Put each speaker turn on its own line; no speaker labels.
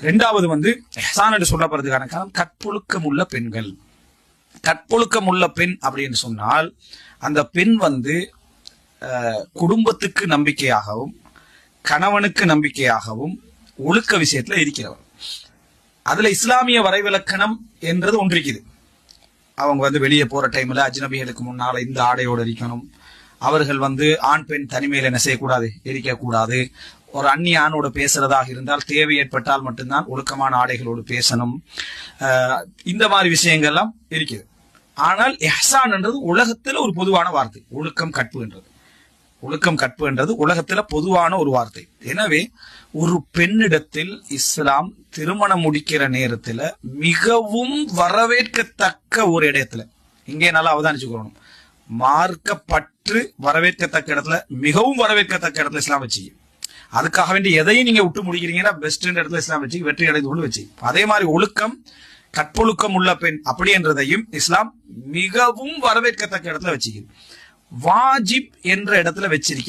ரெண்டாவது வந்து எஹ்சான் என்று சொல்லப்படுறதுக்கான காரணம் கற்பொழுக்கம் உள்ள பெண்கள். கற்பொழுக்கம் உள்ள பெண் அப்படின்னு சொன்னால் அந்த பெண் வந்து அஹ், குடும்பத்துக்கு நம்பிக்கையாகவும் கணவனுக்கு நம்பிக்கையாகவும் ஒழுக்க விஷயத்துல இருக்கிறவர் அதுல இஸ்லாமிய வரைவிலக்கணம் என்றது ஒன்று இருக்குது. அவங்க வந்து வெளியே போற டைம்ல அஜ்னபிகளுக்கு முன்னால இந்த ஆடையோடு இருக்கணும். அவர்கள் வந்து ஆண் பெண் தனிமையில என்ன செய்யக்கூடாது கூடாது ஒரு அந்நிய ஆணோடு பேசுறதாக இருந்தால் தேவை ஏற்பட்டால் மட்டும்தான் ஒழுக்கமான ஆடைகளோடு பேசணும். இந்த மாதிரி விஷயங்கள்லாம் இருக்குது. ஆனால் எஹ்சான் என்றது உலகத்தில் ஒரு பொதுவான வார்த்தை. ஒழுக்கம் கற்பு என்றது. ஒழுக்கம் கற்பு என்றது உலகத்துல பொதுவான ஒரு வார்த்தை. எனவே ஒரு பெண்ணிடத்தில் இஸ்லாம் திருமணம் முடிக்கிற நேரத்துல மிகவும் வரவேற்கத்தக்க ஒரு இடத்துல இங்கே நல்லா அவதானிச்சுக்கணும் மார்க்கப்பற்று வரவேற்கத்தக்க இடத்துல மிகவும் வரவேற்கத்தக்க இடத்துல இஸ்லாம் வச்சு அதுக்காக வேண்டி எதையும் நீங்க விட்டு முடிக்கிறீங்கன்னா பெஸ்ட் இடத்துல இஸ்லாம் வச்சு வெற்றி அடைந்து கொண்டு வச்சு அதே மாதிரி ஒழுக்கம் கற்பொழுக்கம் உள்ள பெண் அப்படி என்றதையும் இஸ்லாம் மிகவும் வரவேற்கத்தக்க இடத்துல வச்சுக்குது. வாஜிப் என்ற இடத்துல வச்சிருக்கிறது